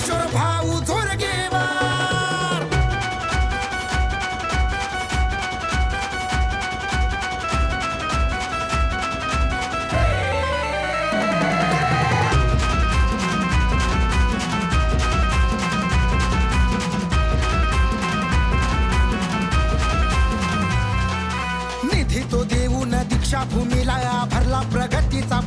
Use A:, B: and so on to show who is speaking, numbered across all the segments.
A: किशोर भाऊ थोरगेवार निधी तो देऊन दीक्षाभूमीला भरला प्रगतीचा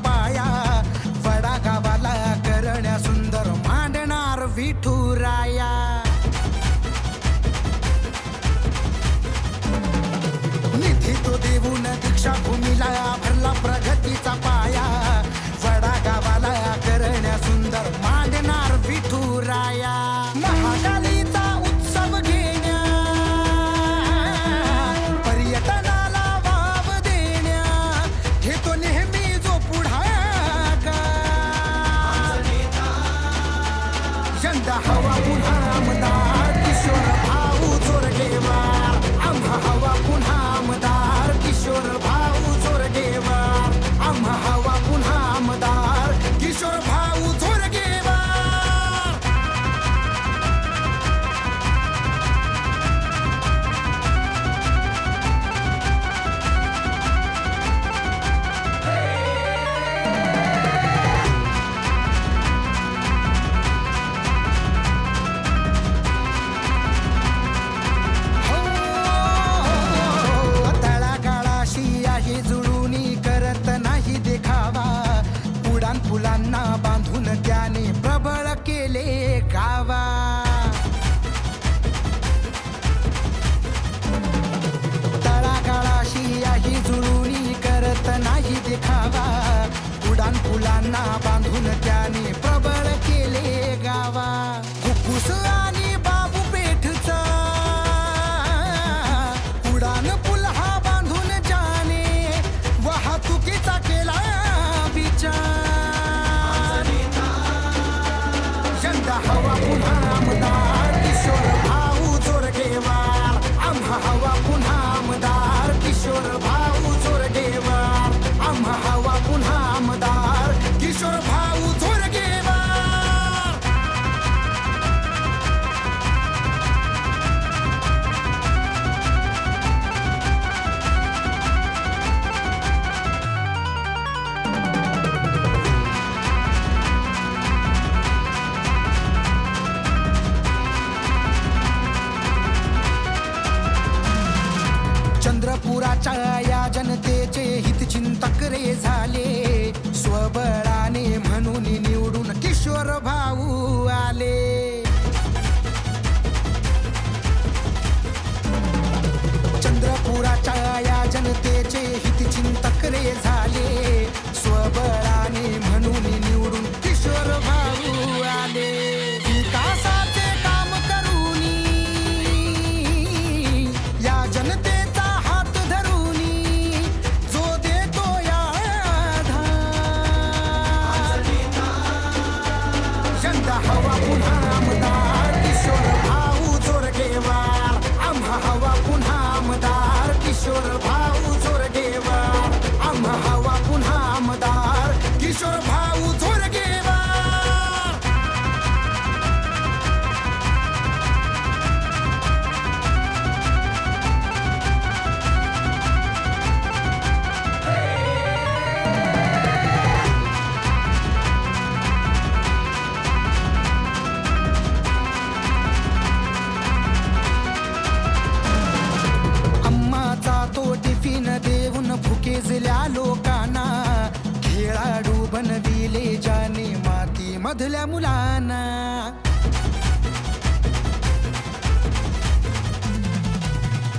A: साधल्या मुलांना.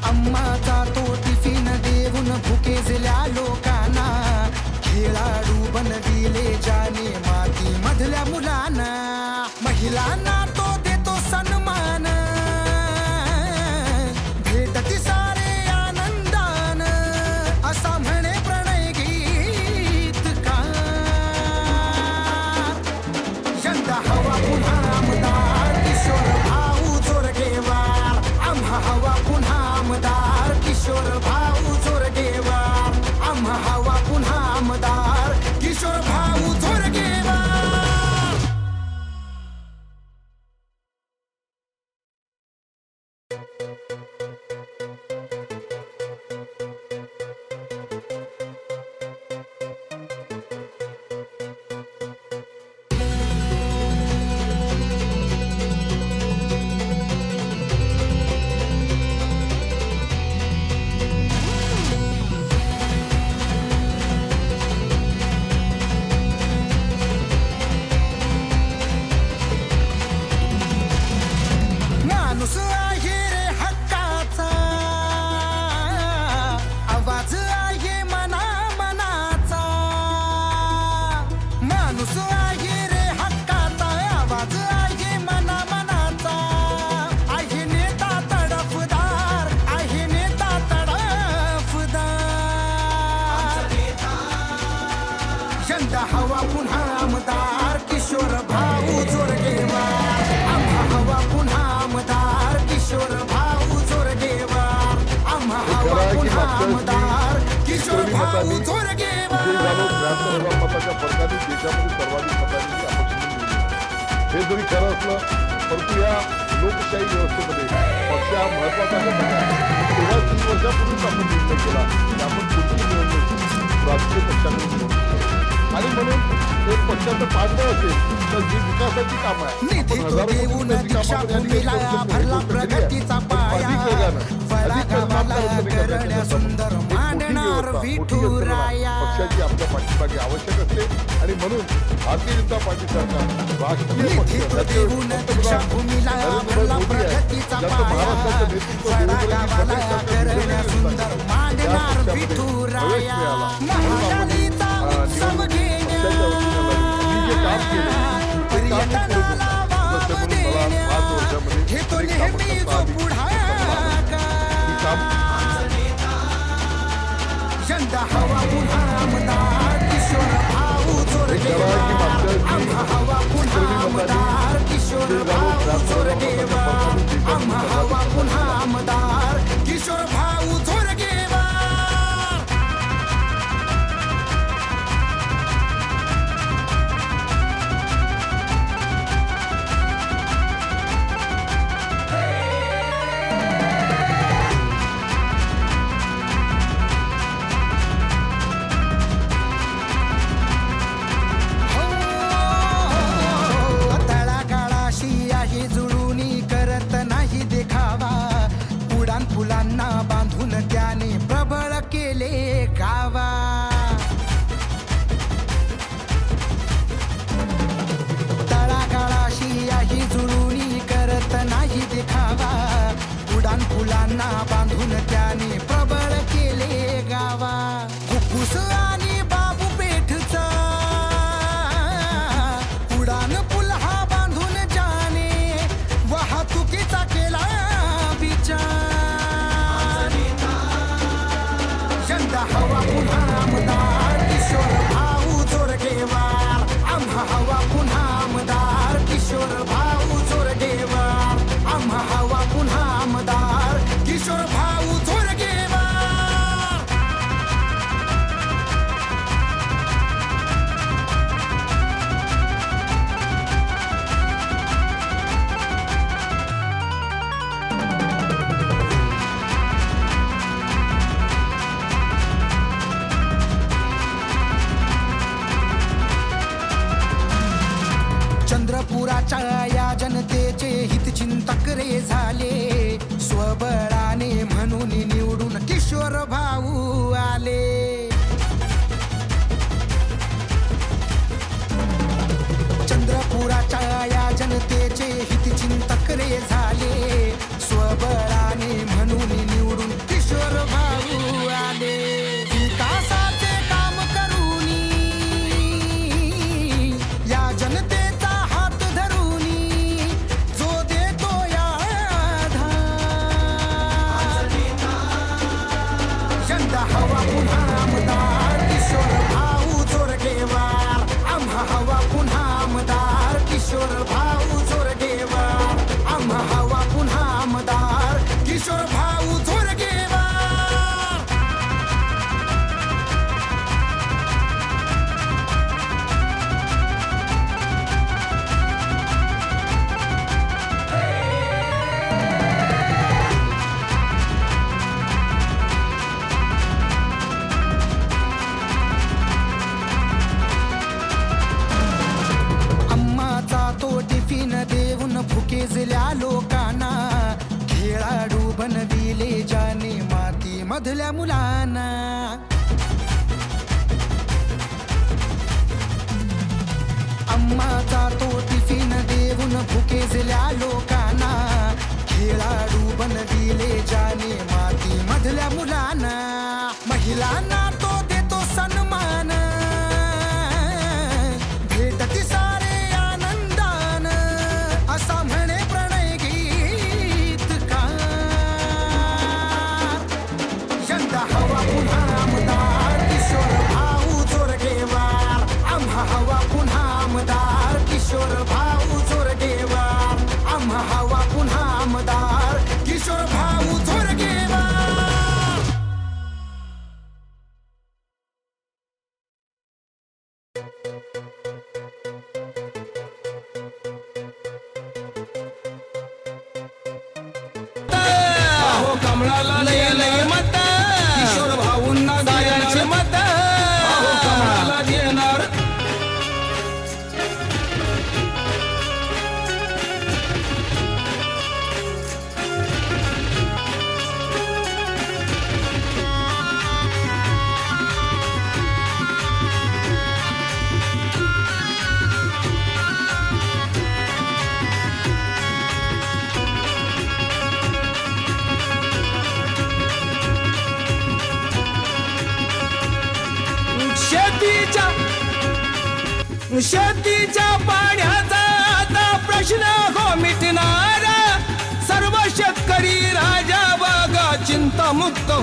A: अम्माचा तो टिफिन देऊन भुकेजल्या लोकांना. खेळाडू बनविले जाने माती मधल्या मुलांना. महिलांना
B: लाख हजार मताच्या फरकाने देशामध्ये सर्वाधिक मतांनी अपक्ष हे जरी खरं असलं परंतु या लोकशाही व्यवस्थेमध्ये पक्ष हा महत्त्वाचा आहे तेव्हा तीन वर्षापूर्वीच आपण निर्णय केला की आपण कुठली निवडणूक राजकीय पक्षाकडे आणि म्हणून एक पक्षाचं पाडणं असेल तर जी विकासाची कामं आहे अधिक पक्षाची आपल्या पाठीमागे आवश्यक असते. आणि म्हणून भारतीय जनता पार्टी सरकार राष्ट्रीय पक्ष पंतप्रधान महाराष्ट्राचं नेतृत्व प्रवेश मिळाला. जे काम
A: थंड हवा पुन्हा आमदार किशोर भाऊ जोरदेवा नागपुराच्या या जनतेचे हितचिंतक रे झाले.
C: स्वबळ la.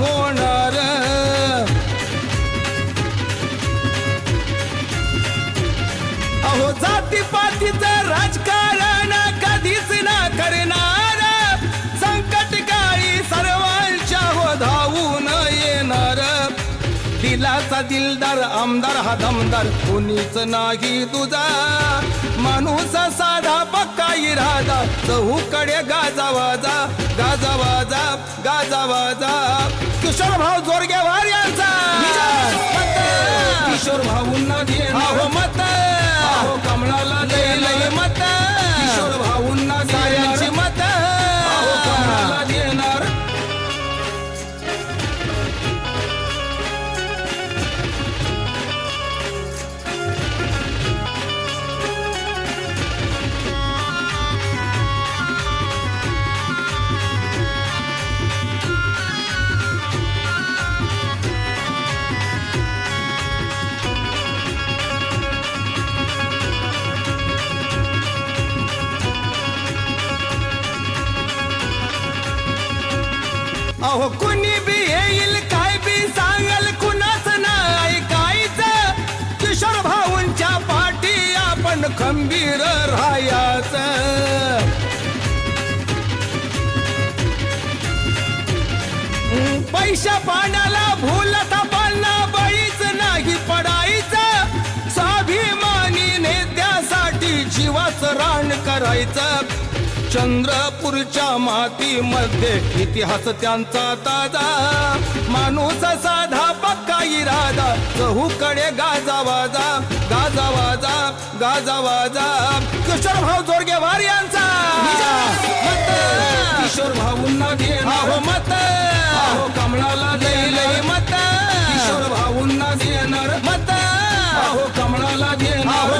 C: होणार. अहो जातीपातीचं राजकारण कधीच ना करणार. संकट काळी सर्वांच्या हो धावून येणार. दिलाचा दिलदार आमदार हा दमदार कोणीच नाही तुझा. माणूस साधा पक्का इरादा. चहूकडे गाजा वाजा गाजा वाजा गाजा वाजा. किशोर भाऊ जोरगे वार यांचा. किशोर भाऊंना खंबीर राहायचं. पैशा पाण्याला भूलता पालना बळीच नाही पडायचं. स्वाभिमानी नेत्यासाठी जीवाच रान करायचं. चंद्रपूरच्या मातीमध्ये इतिहास त्यांचा ताजा. माणूस साधा पक्का इरा चहूकडे गाजा वाजा गाजा वाजा गाजा वाजा. किशोर भाऊ जोरगे वार यांचा. मत. किशोर भाऊंना दे हो मत. हो कमळाला दे लय मत. किशोर भाऊंना देणार मत. हो कमळाला देणार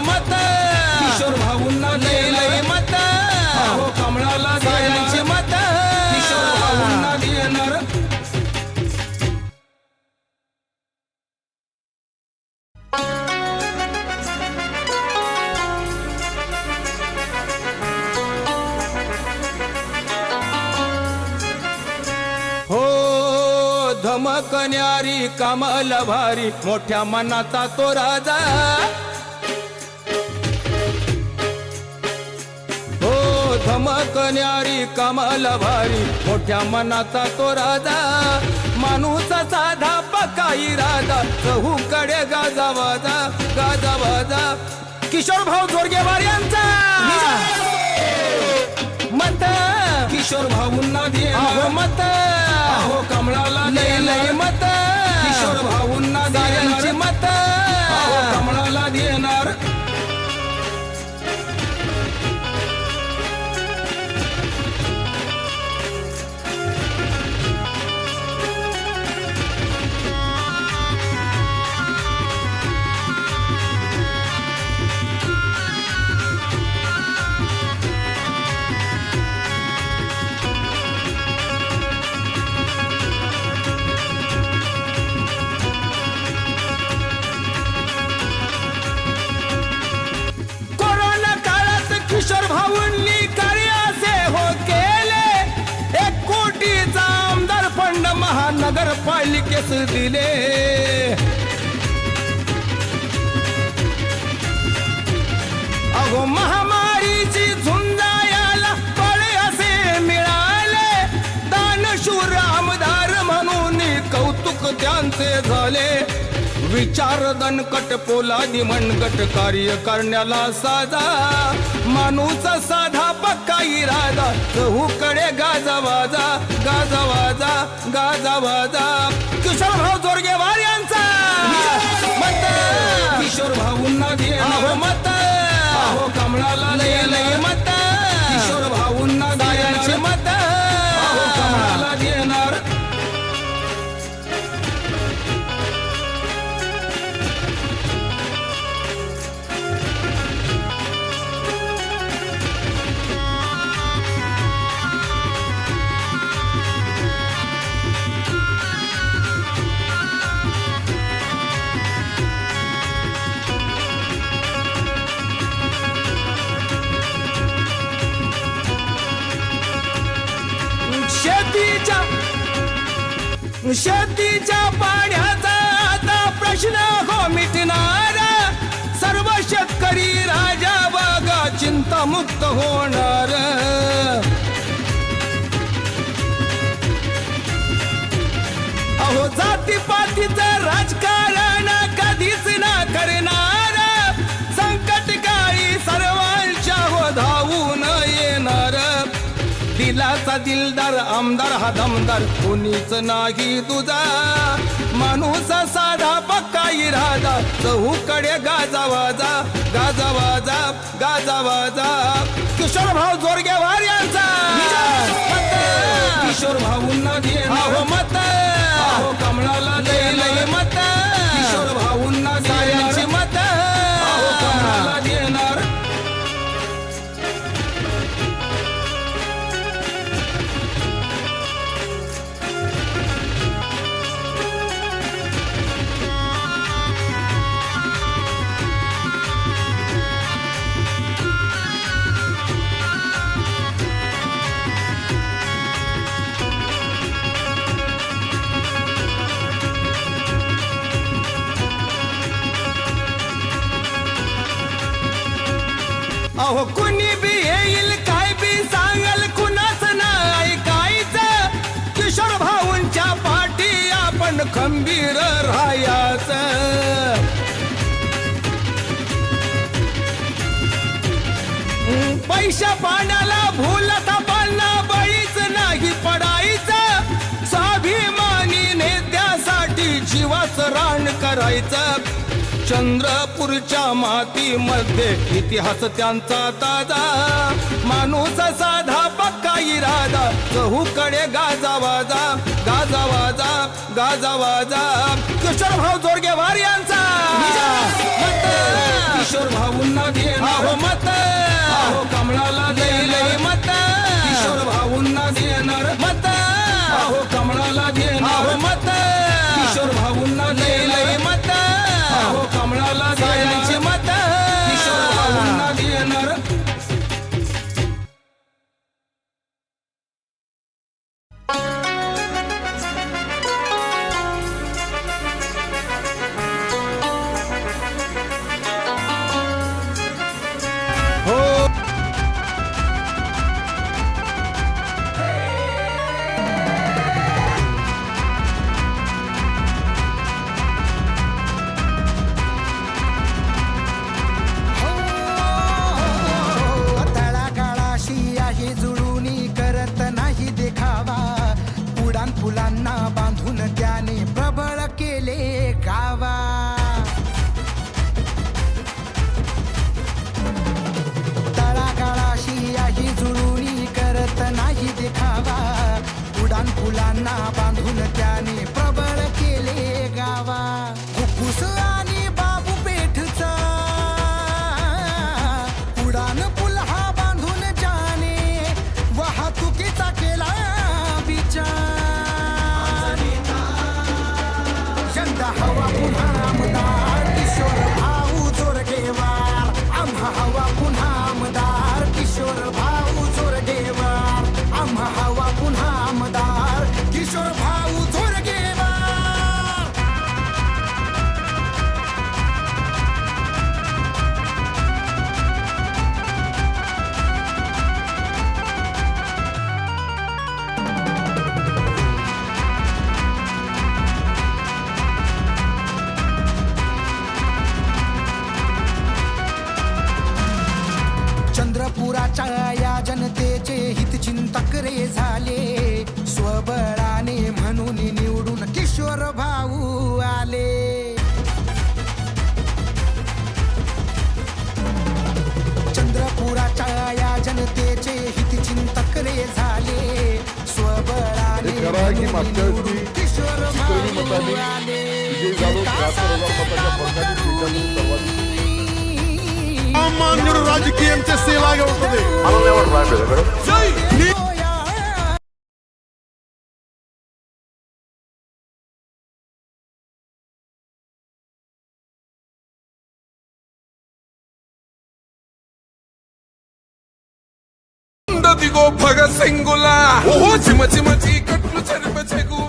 C: धमकण्यारी कमल भारी मोठ्या मनाचा तो राजा. हो धमकण्यारी कमल भारी मोठ्या मनाचा तो राजा. माणूस साधा पक्का इरादा चहूकडे गाजा वाजा गाजा वाजा. किशोर भाऊ जोरगेवार यांचा. मत. किशोर भाऊंना दे मत. हो कमळाला लय मत. किशोर भाऊंना पालिकेस दिले अगो महामारीची झुंजायाला बळे असे मिळाले. दानशूर आमदार म्हणून कौतुक त्यांचे झाले. विचार दणकट पोलादी मनगट कार्य करण्याला साधा. माणूस साधा पक्का इरादा. चहूकडे गाजा वाजा गाजा वाजा गाजा वाजा. किशोर शेतीच्या पाण्याचा आता प्रश्न हो मिटणार. सर्व शेतकरी राजा बागा चिंतामुक्त होणार. अहो जाती पातीचा दिलाचा दिलदार आमदार हा दमदार. कोणीच नाही तुझा. माणूस साधा पक्का इरादा. चहूकडे गाजा वाजा गाजा वाजा गाजा वाजा. किशोर भाऊ जोरगे वार यांचा. किशोर भाऊंना हो मत. कमळाला मत. खंबीर राहायच. पैशा पाण्याला भूल पाना बळीच नाही पडायचं. स्वाभिमानी नेत्यासाठी जीवाच रान करायचं. चंद्रपूरच्या मातीमध्ये इतिहास त्यांचा ताजा. माणूस साधा पक्का इरादा चहूकडे गाजा वाजा. गाजा वाजा गाजा वाजा. किशोर भाऊ जोरगे वार यांचा मत. किशोर भाऊंना देणार हो मत. कमळाला हे
B: खरं आहे की
A: म्हणून
B: मागच्या
A: निवडून
B: वर्षी
A: किशोर
B: विक्रमी
A: भाऊ
B: मतांनी
A: आले
B: विजयी झालो शहात्तर
D: అదిగో భగ సింగులా. ఓ చిమ చిమ చీకట్లు చరిప చెగు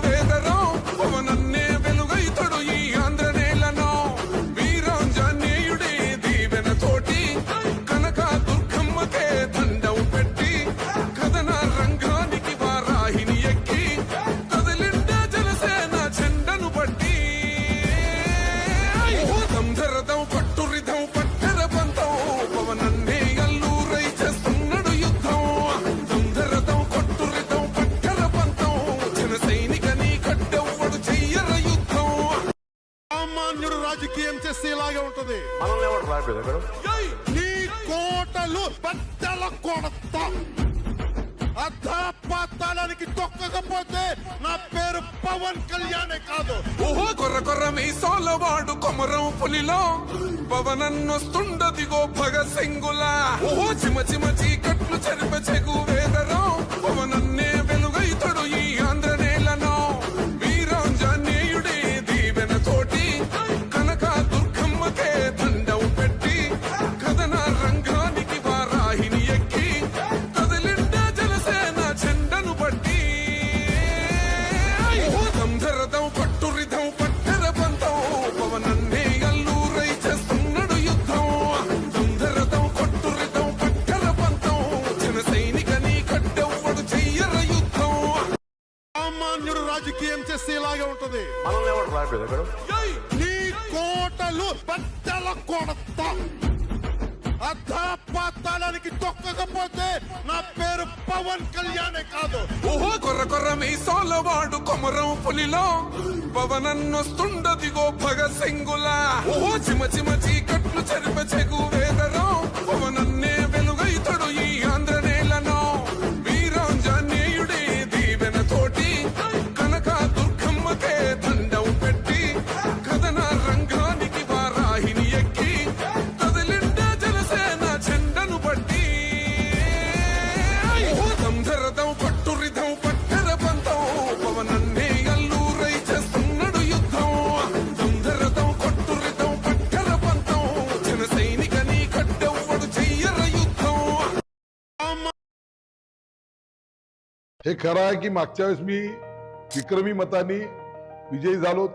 D: చిమ
E: చిమ చీకట్లు చెరిప చెగువే వస్తుంది.
B: మనల్ని ఎవరు రాయలేదు
D: ఇక్కడ
E: నీ కోటలు పెద్దల కొడత. అర్థపాతాళానికి తొక్కకపోతే నా పేరు పవన్ కళ్యాణే కాదు.
D: ఓహో కొర్ర కొర్ర మీసాల వాడు కొమరం పులిలో. పవనన్నొస్తుండదిగో భగ సింగులా. ఓహో చిమ చిమ చీకట్లు చెరిప చెగు వేదరం. పవనన్న
B: खरं आहे की मागच्या वेळेस मी विक्रमी मतांनी विजयी झालो